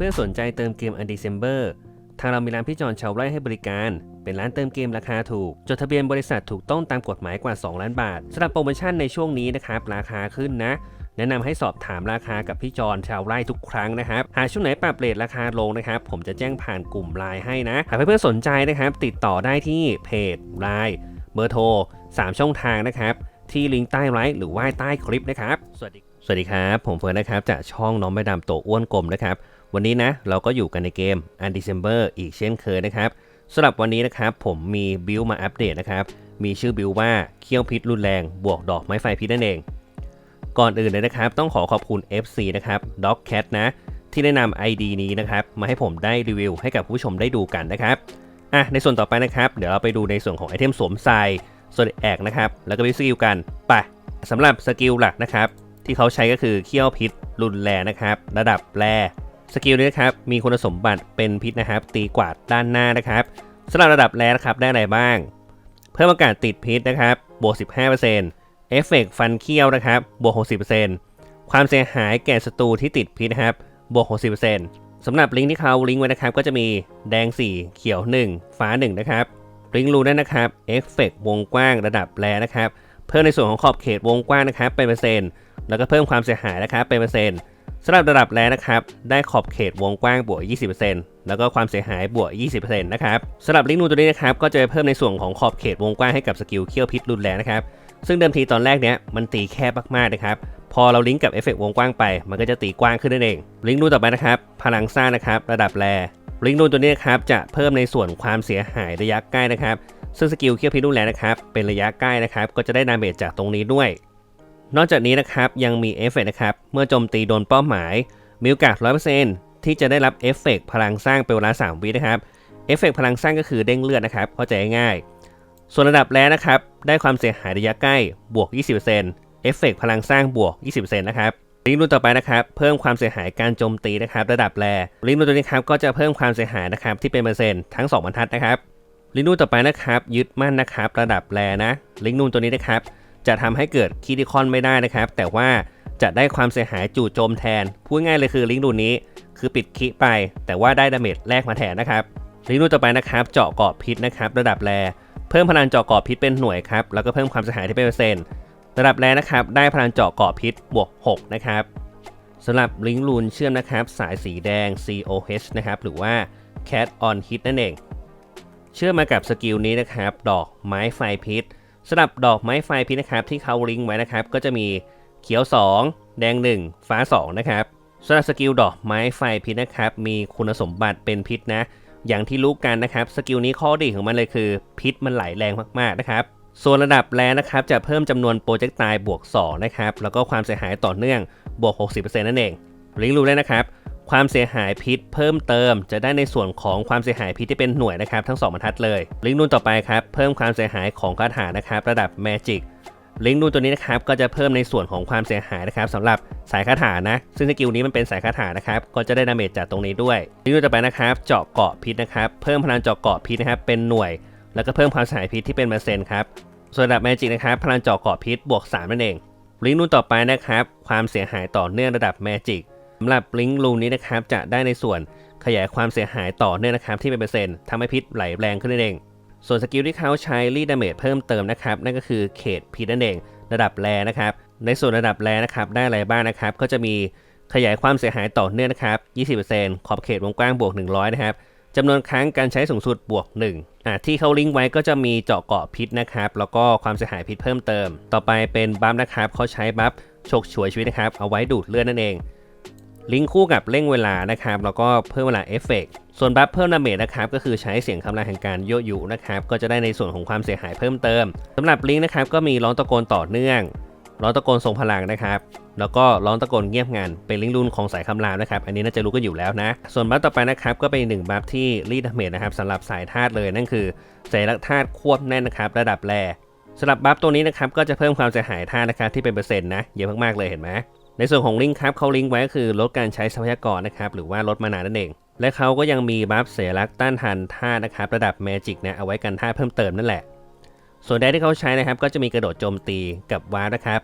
เพื่อนๆสนใจเติมเกม Undecember ทางเรามีร้านพี่จอนชาวไร่ให้บริการ เป็นร้านเติมเกมราคาถูก จดทะเบียนบริษัทถูกต้องตามกฎหมายกว่า 2 ล้านบาทสำหรับโปรโมชั่นในช่วงนี้นะครับราคาขึ้นนะ แนะนำให้สอบถามราคากับพี่จอนชาวไร่ทุกครั้งนะครับ หากช่วงไหนปรับเรทราคาลงนะครับ ผมจะแจ้งผ่านกลุ่มไลน์ให้นะ หากเพื่อนๆสนใจนะครับ ติดต่อได้ที่เพจไลน์เบอร์โทร 3 ช่องทางนะครับ ที่ลิงก์ใต้ไลฟ์หรือว่าใต้คลิปนะครับ สวัสดี สวัสดีครับ ผมเฟิร์นนะครับจากช่องน้องไม่ดำโตอ้วนกลมนะครับ วันนี้นะเราก็อยู่กันในเกม Undecember อีกเช่นเคยนะครับสำหรับวันนี้นะครับผมมีบิลมาอัปเดตนะครับ มีชื่อบิลว่าเขี้ยวพิษรุนแรง บวกดอกไม้ไฟพิษนั่นเอง ก่อนอื่นเลยนะครับ ต้องขอขอบคุณ FC นะครับ Dog Cat นะ ที่แนะนำ ID นี้นะครับ มาให้ผมได้รีวิวให้กับผู้ชมได้ดูกันนะครับอะในส่วนต่อไปนะครับ เดี๋ยวเราไปดูในส่วนของไอเทมสวมใส่ส่วนแอกนะครับ แล้วก็วิสกิลกันไปสำหรับสกิลหลักนะครับ ที่เขาใช้ก็คือเขี้ยวพิษรุนแรงนะครับ ระดับแร สกิลนี้นะครับมีคุณสมบัติเป็นพิษนะครับ ตีกวาดด้านหน้านะครับสำหรับระดับแรนะครับได้อะไรบ้าง เพิ่มอากาศติดพิษนะครับบวก 15%เอฟเฟกฟันเคี้ยวนะครับบวก 60%ความเสียหายแก่ศัตรูที่ติดพิษนะครับบวก 60%สำหรับลิงก์ที่เขาลิงก์ไว้นะครับก็จะมีแดง 4 เขียว 1 ฟ้า 1 นะครับลิงก์รูนั่นนะครับเอฟเฟกวงกว้างระดับแรนะครับ เพิ่มในส่วนของขอบเขตวงกว้างนะครับเป็นเปอร์เซ็นต์แล้วก็เพิ่มความเสียหายนะครับเป็นเปอร์เซ็นต์ สำหรับระดับแรนะครับ ได้ขอบเขตวงกว้างบวก 20%แล้วก็ความเสียหายบวก 20%นะครับสำหรับลิงก์นูตัวนี้นะครับ ก็จะเพิ่มในส่วนของขอบเขตวงกว้างให้กับสกิลเคี้ยวพิษรุนแรงนะครับ ซึ่งเดิมทีตอนแรกเนี้ยมันตีแคบมากๆนะครับ พอเราลิงก์กับเอฟเฟกวงกว้างไป มันก็จะตีกว้างขึ้นนั่นเอง ลิงก์นูต่อไปนะครับ พลังซ่านะครับ ระดับแรลิงก์นูตัวนี้นะครับ จะเพิ่มในส่วนความเสียหายระยะใกล้นะครับ ซึ่งสกิลเคี้ยวพิษรุนแรงนะครับ เป็นระยะใกล้นะครับ ก็จะได้ดาเมจจากตรงนี้ด้วย นอกจากนี้นะครับยังมีเอฟเฟกนะครับ เมื่อโจมตีโดนเป้าหมาย มีโอกาส100%ที่จะได้รับเอฟเฟกพลังสร้างเป็นเวลา 3 วินะครับเอฟเฟกพลังสร้างก็คือเด้งเลือดนะครับเข้าใจง่าย ส่วนระดับแรกนะครับ ได้ความเสียหายระยะใกล้บวก 20%เอฟเฟกพลังสร้างบวก 20%นะครับลิงก์ดูต่อไปนะครับ เพิ่มความเสียหายการโจมตีนะครับ ระดับแรลิงก์ดูตัวนี้ครับก็จะเพิ่มความเสียหายนะครับที่เป็นเปอร์เซ็นต์ทั้ง 2 บรรทัดนะครับลิงก์ดูต่อไปนะครับ ยึดมั่นนะครับ ระดับแรนะลิงก์นูนตัวนี้นะครับ จะทำให้เกิดคิดิคอนไม่ได้นะครับ แต่ว่าจะได้ความเสียหายจู่โจมแทน พูดง่ายเลยคือลิงก์ดูนี้ คือปิดคิไป แต่ว่าได้ดาเมจแรกมาแทนนะครับลิงก์ดูต่อไปนะครับ เจาะเกาะพิษนะครับ ระดับแรเพิ่มพลังเจาะเกาะพิษเป็นหน่วยครับแล้วก็เพิ่มความเสียหายที่เป็นเปอร์เซ็นต์ระดับแรนะครับ ได้พลังเจาะเกาะพิษบวก6นะครับสำหรับลิงก์ลูนเชื่อมนะครับ สายสีแดง COH นะครับหรือว่า Cat on Hit นั่นเอง เชื่อมมากับสกิลนี้นะครับ ดอกไม้ไฟพิษ สำหรับดอกไม้ไฟพิษนะครับที่เขาลิงก์ไว้นะครับ ก็จะมีเขียว 2 แดง 1 ฟ้า 2 นะครับสำหรับสกิลดอกไม้ไฟพิษนะครับ มีคุณสมบัติเป็นพิษนะ อย่างที่รู้กันนะครับ สกิลนี้ข้อดีของมันเลยคือ พิษมันไหลแรงมากๆนะครับ ส่วนระดับแรนะครับ จะเพิ่มจำนวนโปรเจกต์ตายบวก 2 นะครับ แล้วก็ความเสียหายต่อเนื่องบวก 60%นั่นเองลิงก์รู้ได้นะครับ ความเสียหายพิษเพิ่มเติม จะได้ในส่วนของความเสียหายพิษที่เป็นหน่วยนะครับ ทั้ง 2บรรทัดเลย ลิงก์นูนต่อไปครับเพิ่มความเสียหายของคาถานะครับระดับแมจิกลิงก์ดูตัวนี้นะครับก็จะเพิ่มในส่วนของความเสียหายนะครับสำหรับสายคาถานะ ซึ่งสกิลนี้มันเป็นสายคาถานะครับก็จะได้ดาเมจจากตรงนี้ด้วย ลิงก์ดูต่อไปนะครับเจาะเกาะพิษนะครับเพิ่มพลังเจาะเกาะพิษนะครับเป็นหน่วย แล้วก็เพิ่มความเสียหายพิษที่เป็นเปอร์เซ็นต์ครับส่วนระดับแมจิกนะครับพลังเจาะเกาะพิษบวก3นั่นเองลิงก์นูนต่อไปนะครับความเสียหายต่อเนื่องระดับแมจิก สำหรับลิงก์ลูนนี้นะครับจะได้ในส่วนขยายความเสียหายต่อเนื่องนะครับที่เป็นเปอร์เซ็นต์ทำให้พิษไหลแรงขึ้นนั่นเอง ส่วนสกิลที่เขาใช้รีดาเมจเพิ่มเติมนะครับนั่นก็คือเขตพิษนั่นเอง ระดับแรนะครับในส่วนระดับแรนะครับได้อะไรบ้างนะครับก็จะมีขยายความเสียหายต่อเนื่องนะครับ 20%ขอบเขตวงกว้างบวก 100 นะครับจำนวนครั้งการใช้สูงสุดบวก1อ่าที่เขาลิงก์ไว้ก็จะมีเจาะเกาะพิษนะครับ แล้วก็ความเสียหายพิษเพิ่มเติม ต่อไปเป็นบัฟนะครับเขาใช้บัฟฉกฉวยชีวิตนะครับ เอาไว้ดูดเลือดนั่นเอง ลิงก์คู่กับเร่งเวลานะครับแล้วก็เพิ่มเวลาเอฟเฟกส่วนบัฟเพิ่มดาเมจนะครับก็คือใช้เสียงคำรามแห่งการโยยุนะครับก็จะได้ในส่วนของความเสียหายเพิ่มเติมสำหรับลิงก์นะครับก็มีร้องตะโกนต่อเนื่องร้องตะโกนทรงพลังนะครับ แล้วก็ร้องตะโกนเงียบงันเป็นลิงก์รุ่นของสายคำรามนะครับ อันนี้น่าจะรู้กันอยู่แล้วนะ ส่วนบัฟต่อไปนะครับ ก็เป็นหนึ่งบัฟที่รีดดาเมจนะครับสำหรับสายธาตุเลยนั่นคือสายลักธาตุควบแน่นนะครับ ระดับแรสำหรับบัฟตัวนี้นะครับก็จะเพิ่มความเสียหายธาตุนะครับที่เป็นเปอร์เซ็นต์นะเยอะมากๆเลยเห็นไหม ในส่วนของลิงก์ครับเขาลิงก์ไว้ก็คือลดการใช้ทรัพยากรนะครับหรือว่าลดมานานนั่นเอง และเขาก็ยังมีบัฟเสียลักต้านทานธาตุนะครับระดับแมจิกนะเอาไว้กันธาตุเพิ่มเติมนั่นแหละ ส่วนแดที่เขาใช้นะครับก็จะมีกระโดดโจมตีกับวาร์นะครับ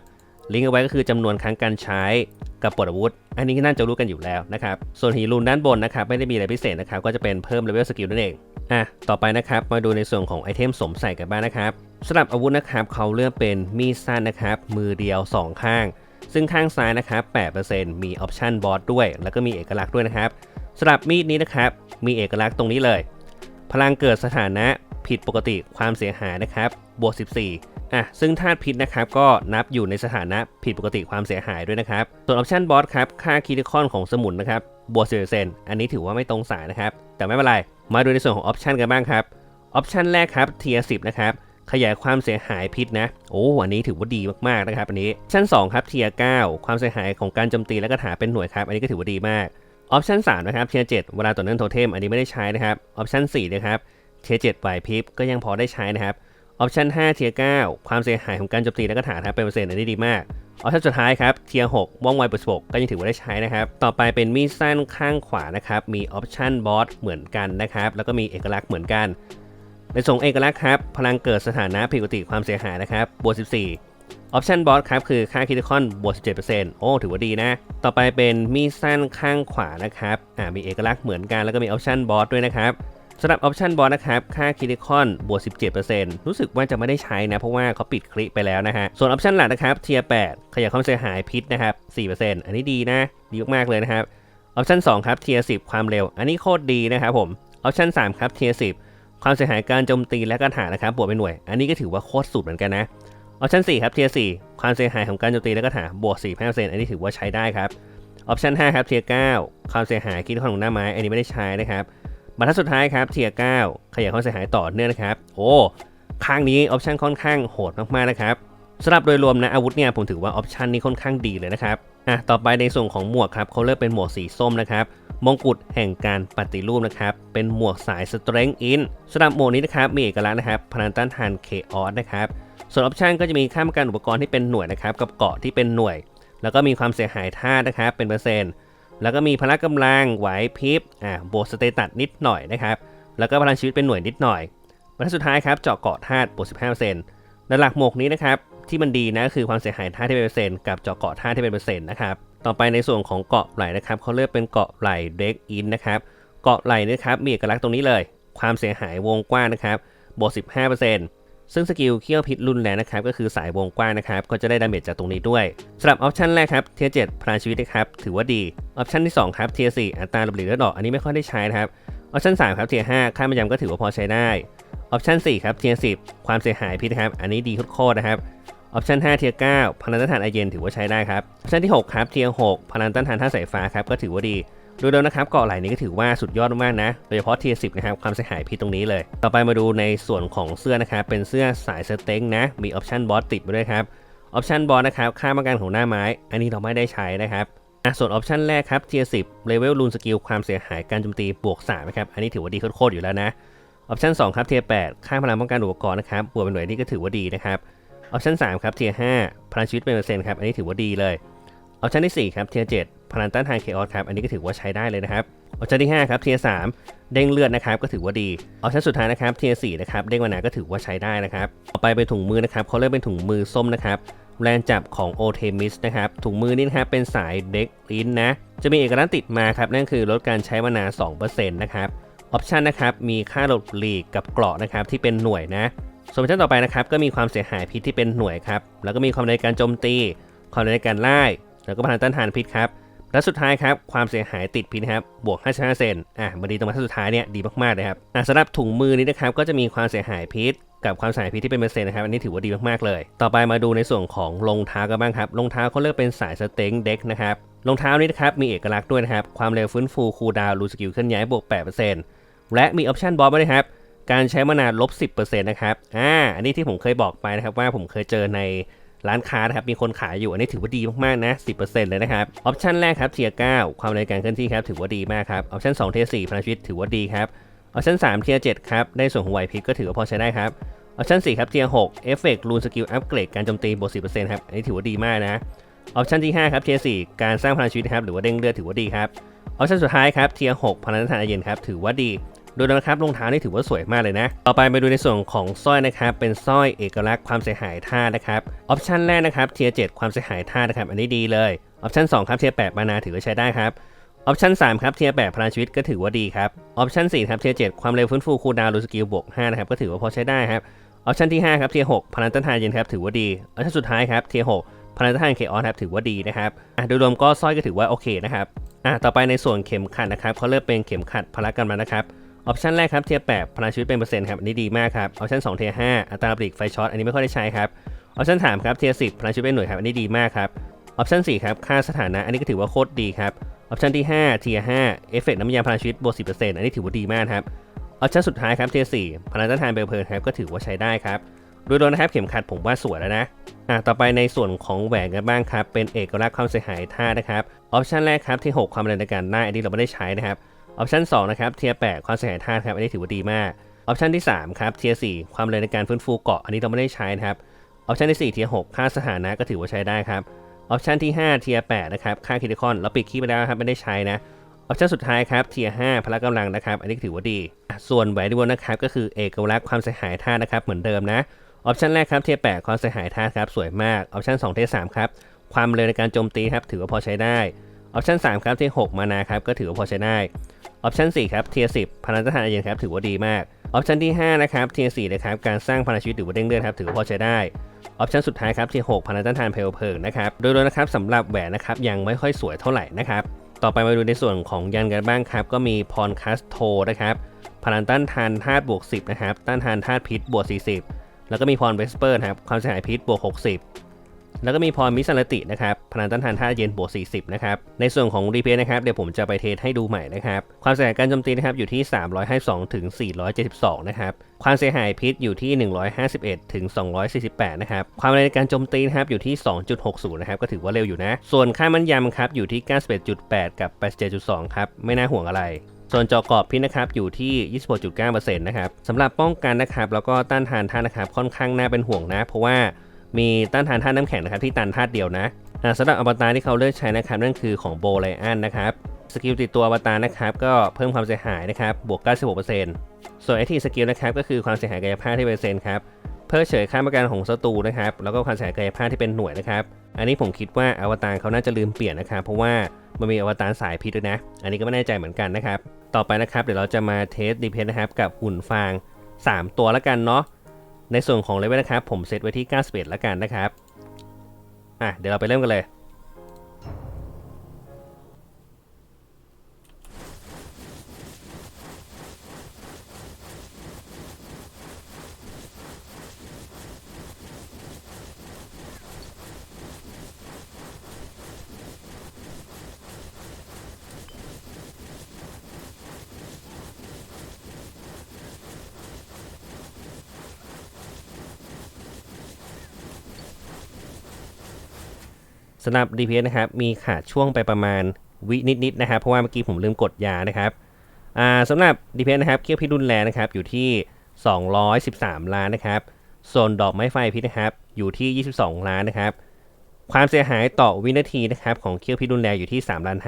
ลิงก์เอาไว้ก็คือจำนวนครั้งการใช้กับปลดอาวุธ อันนี้ก็น่าจะรู้กันอยู่แล้วนะครับ ส่วนฮีรูนด้านบนนะครับไม่ได้มีอะไรพิเศษนะครับก็จะเป็นเพิ่มเลเวลสกิลนั่นเอง อะ ต่อไปนะครับมาดูในส่วนของไอเทมสมใส่กันบ้างนะครับสำหรับอาวุธนะครับเขาเลือกเป็นมีดสั้นนะครับมือเดียว 2 ข้าง ซึ่งข้างซ้ายนะครับ 8%มีออปชันบอสด้วย แล้วก็มีเอกลักษณ์ด้วยนะครับสำหรับมีดนี้นะครับ มีเอกลักษณ์ตรงนี้เลย พลังเกิดสถานะผิดปกติความเสียหายนะครับบวก 14อะซึ่งธาตุพิษนะครับก็นับอยู่ในสถานะผิดปกติความเสียหายด้วยนะครับ ส่วนออปชันบอสครับค่าคิดิคอนของสมุนนะครับบวก10%อันนี้ถือว่าไม่ตรงสายนะครับ แต่ไม่เป็นไร มาดูในส่วนของออปชันกันบ้างครับออปชันแรกครับเทียร์10นะครับ ขยายความเสียหายพิษนะโอ้อันนี้ถือว่าดีมากๆนะครับอันนี้ชั้น 2 ครับเทียร์9ความเสียหายของการโจมตีและกระถาเป็นหน่วยครับ อันนี้ก็ถือว่าดีมากออปชัน3นะครับเทียร์7เวลาต่อเนื่องโทเทมอันนี้ไม่ได้ใช้นะครับออปชัน4นะครับเทียร์7ไหวพริบก็ยังพอได้ใช้นะครับออปชัน5เทียร์9ความเสียหายของการโจมตีและกระถาครับเป็นเปอร์เซ็นต์อันนี้ดีมากออปชันสุดท้ายครับเทียร์6ว่องไวบวก16ก็ยังถือว่าได้ใช้นะครับ ต่อไปเป็นมีดสั้นข้างขวานะครับ มีออปชันบอสเหมือนกันนะครับ แล้วก็มีเอกลักษณ์เหมือนกัน ในส่งเอกลักษณ์ครับ พลังเกิดสถานะผิดปกติความเสียหายนะครับบวก14ออปชันบอสครับคือค่าคิดคอนบวก 17%โอ้ถือว่าดีนะ ต่อไปเป็นมีสั้นข้างขวานะครับอ่ามีเอกลักษณ์เหมือนกันแล้วก็มีออปชันบอสด้วยนะครับสำหรับออปชันบอสนะครับค่าคิดคอนบวก 17%รู้สึกว่าจะไม่ได้ใช้นะ เพราะว่าเขาปิดคลิปไปแล้วนะฮะ ส่วนออปชันหลักนะครับเทียร์8ขยายความเสียหายพิษนะครับ 4%อันนี้ดีนะ ดีมากๆเลยนะครับออปชัน2ครับเทียร์10 ความเร็ว อันนี้โคตรดีนะครับผมออปชัน3ครับเทียร์10 ความเสียหายการโจมตีและการหานะครับบวกเป็นหน่วย อันนี้ก็ถือว่าโคตรสุดเหมือนกันนะออปชัน4ครับเทียร์4ความเสียหายของการโจมตีและการหาบวก4-5%อันนี้ถือว่าใช้ได้ครับออปชัน5ครับเทียร์9ความเสียหายคิดของหน้าไม้อันนี้ไม่ได้ใช้นะครับบรรทัดสุดท้ายครับเทียร์9ขยายความเสียหายต่อเนื่องนะครับโอ้ข้างนี้ออปชันค่อนข้างโหดมากๆนะครับ สำหรับโดยรวมนะอาวุธเนี่ยผมถือว่าออปชันนี้ค่อนข้างดีเลยนะครับอะต่อไปในส่วนของหมวกครับเขาเลือกเป็นหมวกสีส้มนะครับมงกุฎแห่งการปฏิรูปนะครับ เป็นหมวกสาย Strength In สำหรับหมวกนี้นะครับ มีเอกลักษณ์นะครับพลังต้านทาน Chaos นะครับ ส่วนออปชันก็จะมีค่าประกันอุปกรณ์ที่เป็นหน่วยนะครับ กับเกาะที่เป็นหน่วย แล้วก็มีความเสียหายธาตุนะครับ เป็นเปอร์เซ็นต์ แล้วก็มีพละกำลัง ไหวพริบ อ่าบสเตตัสนิดหน่อยนะครับ แล้วก็พลังชีวิตเป็นหน่วยนิดหน่อยบรรทัดสุดท้ายครับ เจาะเกาะธาตุโบ15%และหลักหมวกนี้นะครับ ที่มันดีนะคือความเสียหายธาที่เป็นเปอร์เซ็นต์กับเจาะเกาะธาที่เป็นเปอร์เซ็นต์นะครับต่อไปในส่วนของเกาะไหลนะครับเขาเลือกเป็นเกาะไหลเด็กอินนะครับเกาะไหลนะครับมีเอกลักษณ์ตรงนี้เลย ความเสียหายวงกว้างนะครับบวก15%ซึ่งสกิลเขี้ยวพิษรุนแรงนะครับก็คือสายวงกว้างนะครับก็จะได้ดาเมจจากตรงนี้ด้วยสำหรับออปชันแรกครับเทียร์7พลังชีวิตนะครับถือว่าดีออปชันที่2ครับเทียร์4อัตราระเบิดเลือดออกอันนี้ไม่ค่อยได้ใช้นะครับออปชัน3ครับเทียร์5ค่ามันยำก็ถือว่าพอใช้ได้ออปชัน4ครับเทียร์10 ความเสียหายพิษครับ อันนี้ดีโคตรนะครับ ออปชัน5เทียร์9พลังต้านทานไอเย็นถือว่าใช้ได้ครับออปชันที่ 6 ครับเทียร์6พลังต้านทานท่าสายฟ้าครับก็ถือว่าดีโดยรวมนะครับเกาะไหลนี้ก็ถือว่าสุดยอดมากนะ โดยเฉพาะเทียร์สินะครับความเสียหายพิษตรงนี้เลย ต่อไปมาดูในส่วนของเสื้อนะครับเป็นเสื้อสายสเต็งนะ มีออปชันบอสติดมาด้วยครับออปชันบอสนะครับค่าป้องกันของหน้าไม้ อันนี้เราไม่ได้ใช้นะครับส่วนออปชันแรกครับเทียร์สิเลเวลลูนสกิลความเสียหายการโจมตีบวก3นะครับอันนี้ถือว่าดีโคตรๆอยู่แล้วนะออปชัน2ครับเทียร์8ค่าพลังป้องกันอุปกรณ์นะครับบวกเป็นหน่วยนี่ก็ถือว่าดีนะครับ ออปชัน3ครับเทียร์5พลังชีวิตเป็นเปอร์เซ็นต์ครับอันนี้ถือว่าดีเลยออปชันที่4ครับเทียร์7พลังต้านทานเคออสครับอันนี้ก็ถือว่าใช้ได้เลยนะครับออปชันที่5ครับเทียร์3เด้งเลือดนะครับก็ถือว่าดีออปชันสุดท้ายนะครับเทียร์4นะครับเด้งมานาก็ถือว่าใช้ได้นะครับต่อไปเป็นถุงมือนะครับเขาเรียกเป็นถุงมือส้มนะครับแรงจับของโอเทมิสนะครับถุงมือนี่นะครับเป็นสายเด็กลิ้นนะจะมีเอกลักษณ์ติดมาครับนั่นคือลดการใช้มานา2%นะครับออปชันนะครับมีค่าหลบหลีกกับเกราะนะครับที่เป็นหน่วยนะ ส่วนออปชันต่อไปนะครับก็มีความเสียหายพิษที่เป็นหน่วยครับแล้วก็มีความในการโจมตี ความในการไล่แล้วก็พลังต้านทานพิษครับและสุดท้ายครับความเสียหายติดพิษครับบวก 55เซนอะมาดีตรงมาสุดท้ายเนี่ยดีมากๆเลยครับอะสำหรับถุงมือนี้นะครับก็จะมีความเสียหายพิษกับความเสียหายพิษที่เป็นเปอร์เซ็นต์นะครับอันนี้ถือว่าดีมากๆเลย ต่อไปมาดูในส่วนของรองเท้ากันบ้างครับรองเท้าเขาเลือกเป็นสายสเต็งเด็กนะครับรองเท้านี้นะครับมีเอกลักษณ์ด้วยนะครับความเร็วฟื้นฟูคูลดาวน์รูสกิลเคลื่อนย้ายบวก 8%และมีออปชันบอสมาด้วยครับ การใช้มานานลบ10%นะครับ อ่า อันนี้ที่ผมเคยบอกไปนะครับว่าผมเคยเจอในร้านค้านะครับมีคนขายอยู่อันนี้ถือว่าดีมากๆนะ 10%เลยนะครับ ออปชันแรกครับเทียร์9ความเร็วการเคลื่อนที่ครับถือว่าดีมากครับ ออปชัน2เทียร์4พลังชีวิตถือว่าดีครับออปชัน3เทียร์7ครับได้ส่วนของไหวพริบก็ถือว่าพอใช้ได้ครับ ออปชัน4ครับเทียร์6เอฟเฟกต์รูนสกิลอัปเกรดการโจมตีบวก10%ครับอันนี้ถือว่าดีมากนะ ออปชันที่5ครับเทียร์4การสร้างพลังชีวิตครับหรือว่าเด้งเลือดถือว่าดีครับ ออปชันสุดท้ายครับเทียร์6พลังต้านเย็นครับถือว่าดี ดยนะครับรองเท้านี่ถือว่าสวยมากเลยนะ ต่อไปมาดูในส่วนของสร้อยนะครับ เป็นสร้อยเอกลักษณ์ความเสียหายท่านะครับ ออปชันแรกนะครับเทียร์7ความเสียหายท่านะครับ อันนี้ดีเลย ออปชัน2ครับเทียร์8มานาถือว่าใช้ได้ครับ ออปชัน3ครับเทียร์8พลังชีวิตก็ถือว่าดีครับ ออปชัน4ครับเทียร์7ความเร็วฟื้นฟูคูลดาวน์รูสกิลบวก5นะครับ ก็ถือว่าพอใช้ได้ครับ ออปชันที่5ครับเทียร์6พลังต้านทานเย็นครับ ถือว่าดี ออปชันสุดท้ายครับเทียร์6พลังต้านทานเคออสครับถือว่าดีนะครับอะโดยรวมก็สร้อยก็ถือว่าโอเคนะครับอะต่อไปในส่วนเข็มขัดนะครับเขาเลือกเป็นเข็มขัดพละกำลังนะครับ ออปชันแรกครับเทียร์8พลังชีวิตเป็นเปอร์เซ็นต์ครับอันนี้ดีมากครับออปชัน2เทียร์5อัตราปลีกไฟช็อตอันนี้ไม่ค่อยได้ใช้ครับออปชัน3ครับเทียร์10พลังชีวิตเป็นหน่วยครับอันนี้ดีมากครับออปชัน4ครับค่าสถานะอันนี้ก็ถือว่าโคตรดีครับออปชันที่5เทียร์5เอฟเฟกต์น้ำยาพลังชีวิตบวก10%อันนี้ถือว่าดีมากครับออปชันสุดท้ายครับเทียร์4พลังต้านทานเบลเพลินครับก็ถือว่าใช้ได้ครับโดยรวมนะครับเข็มขัดผมว่าสวยแล้วนะอะต่อไปในส่วนของแหวนกันบ้างครับเป็นเอกลักษณ์ความเสียหายท่านะครับออปชันแรกครับที่ 6 ความเร็วในการได้อันนี้เราไม่ได้ใช้นะครับ ออปชัน2นะครับเทียร์8ความเสียหายท่าครับอันนี้ถือว่าดีมากออปชันที่3ครับเทียร์4ความเร็วในการฟื้นฟูเกาะอันนี้เราไม่ได้ใช้นะครับออปชันที่4เทียร์6ค่าสถานะก็ถือว่าใช้ได้ครับออปชันที่5เทียร์8นะครับค่าคิติคอนเราปิดคีย์ไปแล้วครับไม่ได้ใช้นะออปชันสุดท้ายครับเทียร์5พละกำลังนะครับอันนี้ถือว่าดี ส่วนแหวนดิวนะครับก็คือเอกลักษณ์ความเสียหายท่านะครับเหมือนเดิมนะออปชันแรกครับเทียร์8ความเสียหายท่าครับสวยมากออปชัน2เทียร์3ครับความเร็วในการโจมตีครับถือว่าพอใช้ได้ออปชัน3ครับเทียร์6มานาครับก็ถือว่าพอใช้ได้ ออปชัน4ครับเทียร์10พลังต้านทานอาเย็นครับถือว่าดีมากออปชันที่5นะครับเทียร์4นะครับการสร้างพลังชีวิตหรือว่าเด้งเลือดครับถือว่าพอใช้ได้ออปชันสุดท้ายครับเทียร์6พลังต้านทานเพลเพลิงนะครับโดยรวมนะครับสำหรับแหวนนะครับยังไม่ค่อยสวยเท่าไหร่นะครับต่อไปมาดูในส่วนของยันกันบ้างครับ ก็มีพรคัสโทนะครับพลังต้านทานธาตุบวก10นะครับต้านทานธาตุพิษบวก40 แล้วก็มีพรเวสเปอร์ครับความเสียหายพิษบวก60 แล้วก็มีพรมิสลตินะครับพลังต้านทานธาเย็นบวก 40 นะครับ ในส่วนของรีเพย์นะครับ เดี๋ยวผมจะไปเทสให้ดูใหม่นะครับ ความเสียหายการโจมตีนะครับอยู่ที่ 352ถึง472 นะครับ ความเสียหายพิษอยู่ที่ 151ถึง248 นะครับ ความเร็วในการโจมตีนะครับอยู่ที่ 2.60 นะครับ ก็ถือว่าเร็วอยู่นะ ส่วนค่ามันยำครับอยู่ที่ 91.8 กับ 87.2 ครับ ไม่น่าห่วงอะไรส่วนจอกรอบพิษนะครับอยู่ที่ 26.9%นะครับสำหรับป้องกันนะครับแล้วก็ต้านทานธานะครับค่อนข้างน่าเป็นห่วงนะ เพราะว่า มีต้านทานธาตุน้ำแข็งนะครับที่ตันธาตุเดียวนะสำหรับอวตารที่เขาเลือกใช้นะครับนั่นคือของโบไลอันนะครับสกิลติดตัวอวตารนะครับก็เพิ่มความเสียหายนะครับบวก 96%ส่วนไอทีสกิลนะครับก็คือความเสียหายกายภาพที่เปอร์เซ็นต์ครับเพื่อเฉยค่าประกันของศัตรูนะครับแล้วก็ความเสียหายกายภาพที่เป็นหน่วยนะครับ อันนี้ผมคิดว่าอวตารเขาน่าจะลืมเปลี่ยนนะครับเพราะว่ามันมีอวตารสายพิษด้วยนะ อันนี้ก็ไม่แน่ใจเหมือนกันนะครับต่อไปนะครับเดี๋ยวเราจะมาเทสดีเพนนะครับกับหุ่นฟาง 3 ตัวแล้วกันเนาะ ในส่วนของเลเวลนะครับผมเซตไว้ที่91แล้วกันนะครับอะเดี๋ยวเราไปเริ่มกันเลย สำหรับ DPS นะครับ มีขาดช่วงไปประมาณวินิดๆนะครับ เพราะว่าเมื่อกี้ผมลืมกดยานะครับอ่าสำหรับ DPS นะครับเคี่ยวพิษรุนแรงนะครับ อยู่ที่ 213 ล้านนะครับส่วนดอกไม้ไฟพิษนะครับ อยู่ที่ 22 ล้านนะครับ ความเสียหายต่อวินาทีนะครับ ของเคี่ยวพิษรุนแรงอยู่ที่3ล้าน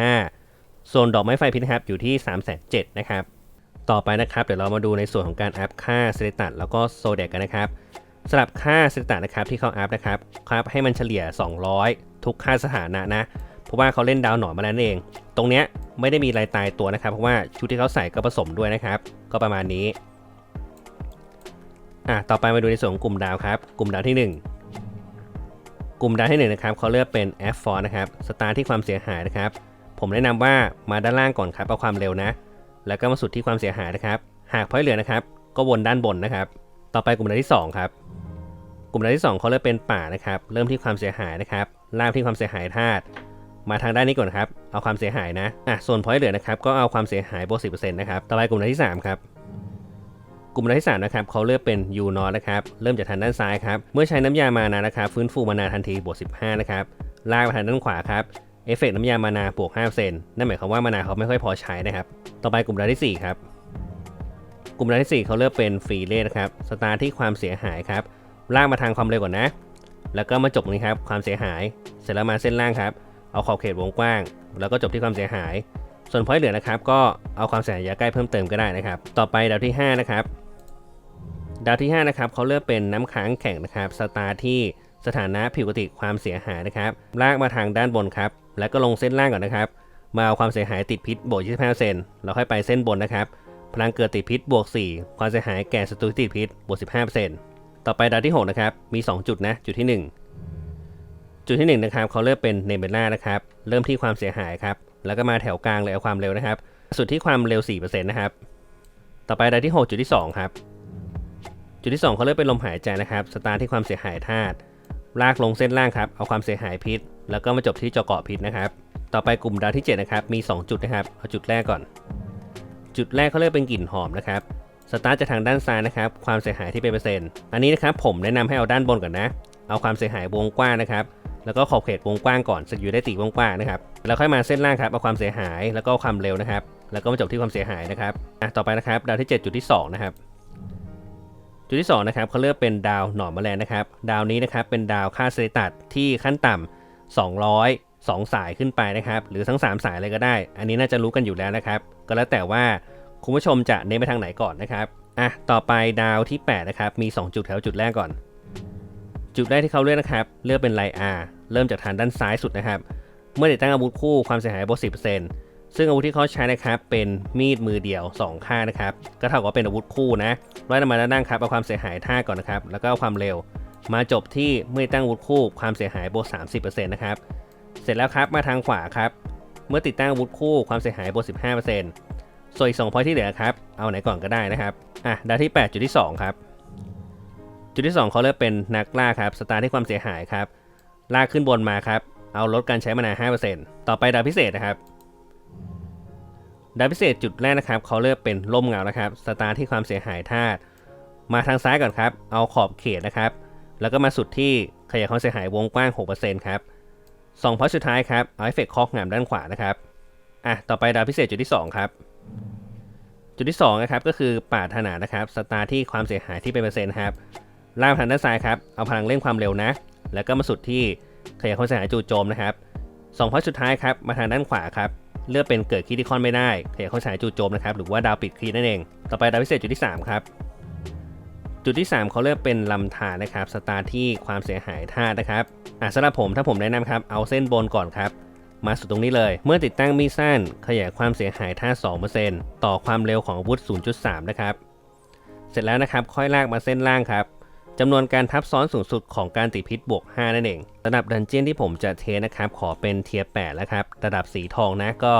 5ส่วนดอกไม้ไฟพิษนะครับอยู่ที่3 7 0 0 0นะครับต่อไปนะครับ เดี๋ยวเรามาดูในส่วนของการอัพค่าเซเลตัดแล้วก็โซเดกกันนะครับสำหรับค่าเซเลตัดนะครับที่เขาอัพนะครับครับให้มันเฉลี่ย 200 ทุกค่าสถานะนะ เพราะว่าเขาเล่นดาวหนอนมาแล้วนั่นเอง ตรงเนี้ยไม่ได้มีรายตายตัวนะครับ เพราะว่าชุดที่เขาใส่ก็ผสมด้วยนะครับ ก็ประมาณนี้อะต่อไปมาดูในส่วนของกลุ่มดาวครับ กลุ่มดาวที่ 1 กลุ่มดาวที่1นะครับเขาเลือกเป็น F 4 นะครับ สตาร์ทที่ความเสียหายนะครับ ผมแนะนำว่ามาด้านล่างก่อนครับเอาความเร็วนะ แล้วก็มาสุดที่ความเสียหายนะครับ หากพอยเหลือนะครับ ก็วนด้านบนนะครับ ต่อไปกลุ่มดาวที่ 2 ครับ กลุ่มดาวที่ 2เขาเลือกเป็นป่านะครับ เริ่มที่ความเสียหายนะครับ ล่างที่ความเสียหายธาตุมาทางด้านนี้ก่อนครับ เอาความเสียหายนะ อะ ส่วนพอยต์เหลือนะครับ ก็เอาความเสียหายบวก10%นะครับ ต่อไปกลุ่มดาวที่3ครับ กลุ่มดาวที่3นะครับเขาเลือกเป็นยูนอนะครับ เริ่มจากทางด้านซ้ายครับ เมื่อใช้น้ำยามานานะครับ ฟื้นฟูมานาทันทีบวก15 นะครับ ลากไปทางด้านขวาครับ เอฟเฟกต์น้ำยามานาบวก5%นั่นหมายความว่ามานาเขาไม่ค่อยพอใช้นะครับ ต่อไปกลุ่มดาวที่4ครับ กลุ่มดาวที่4เขาเลือกเป็นฟรีเลนะครับ สตาร์ทที่ความเสียหายครับ ลากมาทางความเร็วก่อนนะ แล้วก็มาจบนี้ครับความเสียหาย เสร็จแล้วมาเส้นล่างครับ เอาขอบเขตวงกว้าง แล้วก็จบที่ความเสียหาย ส่วนพอยต์เหลือนะครับ ก็เอาความเสียหายยะใกล้เพิ่มเติมก็ได้นะครับ ต่อไปดาวที่ 5 นะครับ ดาวที่ 5 นะครับเขาเลือกเป็นน้ำค้างแข็งนะครับสตาร์ที่สถานะผิวปกติความเสียหายนะครับ ลากมาทางด้านบนครับ แล้วก็ลงเส้นล่างก่อนนะครับ มาเอาความเสียหายติดพิษบวก 25%แล้วค่อยไปเส้นบนนะครับ พลังเกิดติดพิษบวก 4 ความเสียหายแก่ศัตรูที่ติดพิษบวก 15% ต่อไปดาวที่ 6 นะครับ มี 2 จุดนะ จุดที่ 1 จุดที่ 1 นะครับเขาเลือกเป็นเนเบล่านะครับ เริ่มที่ความเสียหายครับ แล้วก็มาแถวกลางเลยเอาความเร็วนะครับ สุดที่ความเร็ว 4%นะครับ ต่อไปดาวที่ 6 จุดที่ 2 ครับ จุดที่ 2เขาเลือกเป็นลมหายใจนะครับ สตาร์ทที่ความเสียหายธาตุ ลากลงเส้นล่างครับ เอาความเสียหายพิษ แล้วก็มาจบที่เจาะเกาะพิษนะครับ ต่อไปกลุ่มดาวที่ 7 นะครับ มี 2 จุดนะครับ เอาจุดแรกก่อน จุดแรกเขาเรียกเป็นกลิ่นหอมนะครับ สตาร์ทจากทางด้านซ้ายนะครับ ความเสียหายที่เป็นเปอร์เซ็นต์ อันนี้นะครับผมแนะนำให้เอาด้านบนก่อนนะ เอาความเสียหายวงกว้างนะครับ แล้วก็ขอบเขตวงกว้างก่อนสกิลได้ตีวงกว้างนะครับ แล้วค่อยมาเส้นล่างครับ เอาความเสียหายแล้วก็ความเร็วนะครับ แล้วก็มาจบที่ความเสียหายนะครับอะต่อไปนะครับ ดาวที่ 7 จุดที่ 2 นะครับ จุดที่ 2 นะครับเขาเลือกเป็นดาวหนอนแมลงนะครับ ดาวนี้นะครับเป็นดาวค่าสเตตัสที่ขั้นต่ำ200 2 สายขึ้นไปนะครับ หรือทั้ง 3 สายเลยก็ได้ อันนี้น่าจะรู้กันอยู่แล้วนะครับ ก็แล้วแต่ว่า คุณผู้ชมจะเน้นไปทางไหนก่อนนะครับอะต่อไปดาวที่ 8 นะครับ มี 2 จุดแถวจุดแรกก่อน จุดแรกที่เขาเลือกนะครับ เลือกเป็นไลอาเริ่มจากทางด้านซ้ายสุดนะครับ เมื่อติดตั้งอาวุธคู่ความเสียหายบวก10%ซึ่งอาวุธที่เขาใช้นะครับ เป็นมีดมือเดียว 2 ข้างนะครับ ก็เท่ากับเป็นอาวุธคู่นะร้อยนำมาด้านล่างครับเอาความเสียหายท่าก่อนนะครับ แล้วก็เอาความเร็ว มาจบที่เมื่อติดตั้งอาวุธคู่ความเสียหายบวก30%นะครับ เสร็จแล้วครับมาทางขวาครับ เมื่อติดตั้งอาวุธคู่ความเสียหายบวก15% ส่วนอีก2พอยที่เหลือครับ เอาไหนก่อนก็ได้นะครับ อะดาวที่ 8 จุดที่ 2 ครับ จุดที่ 2เขาเลือกเป็นนักล่าครับสตาร์ทที่ความเสียหายครับลากขึ้นบนมาครับ เอาลดการใช้มานา5%ต่อไปดาวพิเศษนะครับ ดาวพิเศษจุดแรกนะครับเขาเลือกเป็นร่มเงานะครับสตาร์ทที่ความเสียหายธาตุมาทางซ้ายก่อนครับ เอาขอบเขตนะครับ แล้วก็มาสุดที่ขยายความเสียหายวงกว้าง 6%ครับสองพอยสุดท้ายครับเอาเอฟเฟกต์คอกงามด้านขวานะครับ อะ ต่อไปดาวพิเศษจุดที่ 2 ครับ จุดที่2นะครับก็คือปราถนานะครับสตาร์ที่ความเสียหายที่เป็นเปอร์เซ็นต์ครับล่างทางด้านซ้ายครับเอาพลังเร่งความเร็วนะ แล้วก็มาสุดที่ขยายความเสียหายจู่โจมนะครับสองพอยสุดท้ายครับมาทางด้านขวาครับเลือกเป็นเกิดคริติคอนไม่ได้ขยายความเสียหายจู่โจมนะครับหรือว่าดาวปิดคีนั่นเอง ต่อไปดาวพิเศษจุดที่3ครับจุดที่ 3เขาเลือกเป็นลำธารนะครับสตาร์ทที่ความเสียหายธาตุนะครับอะสำหรับผมถ้าผมแนะนำครับเอาเส้นบนก่อนครับ มาสุดตรงนี้เลย เมื่อติดตั้งมีสั้น ขยายความเสียหายท่า 2%ต่อความเร็วของอาวุธ 0.3 นะครับ เสร็จแล้วนะครับค่อยลากมาเส้นล่างครับจำนวนการทับซ้อนสูงสุดของการติดพิษบวก 5 นั่นเองระดับดันเจียนที่ผมจะเทนะครับ ขอเป็นเทียร์8แล้วครับ ระดับสีทองนะก็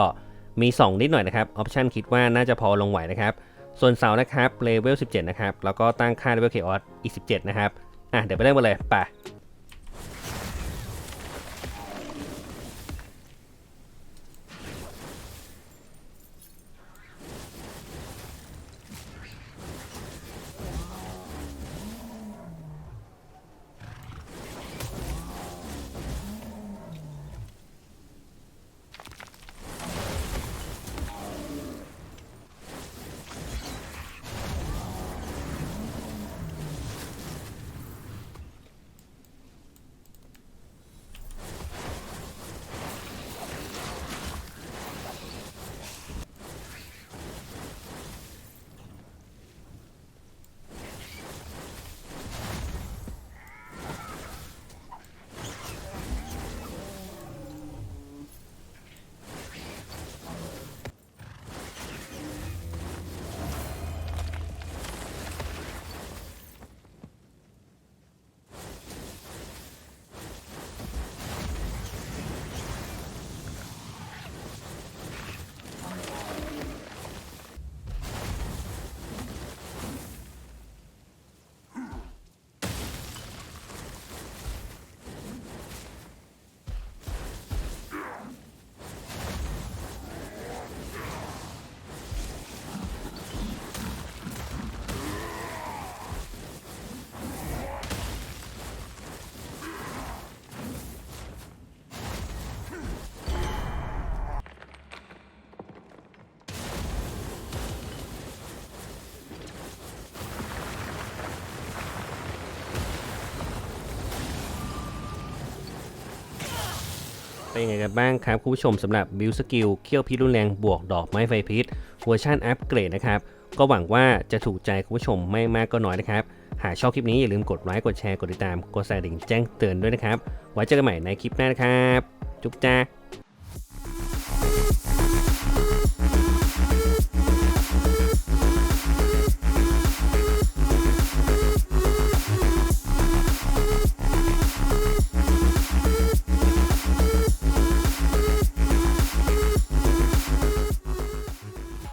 มี 2 นิดหน่อยนะครับ ออปชันคิดว่าน่าจะพอลงไหวนะครับ ส่วนเสานะครับเลเวล 17 นะครับ แล้วก็ตั้งค่าเลเวลเคออสอีก 17 นะครับ อะเดี๋ยวไปเริ่มกันเลยไป เป็นยังไงกันบ้างครับคุณผู้ชมสำหรับบิวสกิลเคี่ยวพิษรุนแรงบวกดอกไม้ไฟพิษเวอร์ชันอัปเกรดนะครับ ก็หวังว่าจะถูกใจคุณผู้ชมไม่มากก็น้อยนะครับ หากชอบคลิปนี้อย่าลืมกดไลค์กดแชร์กดติดตาม กดใส่ดิ่งแจ้งเตือนด้วยนะครับ ไว้เจอกันใหม่ในคลิปหน้านะครับ จุ๊บจ้า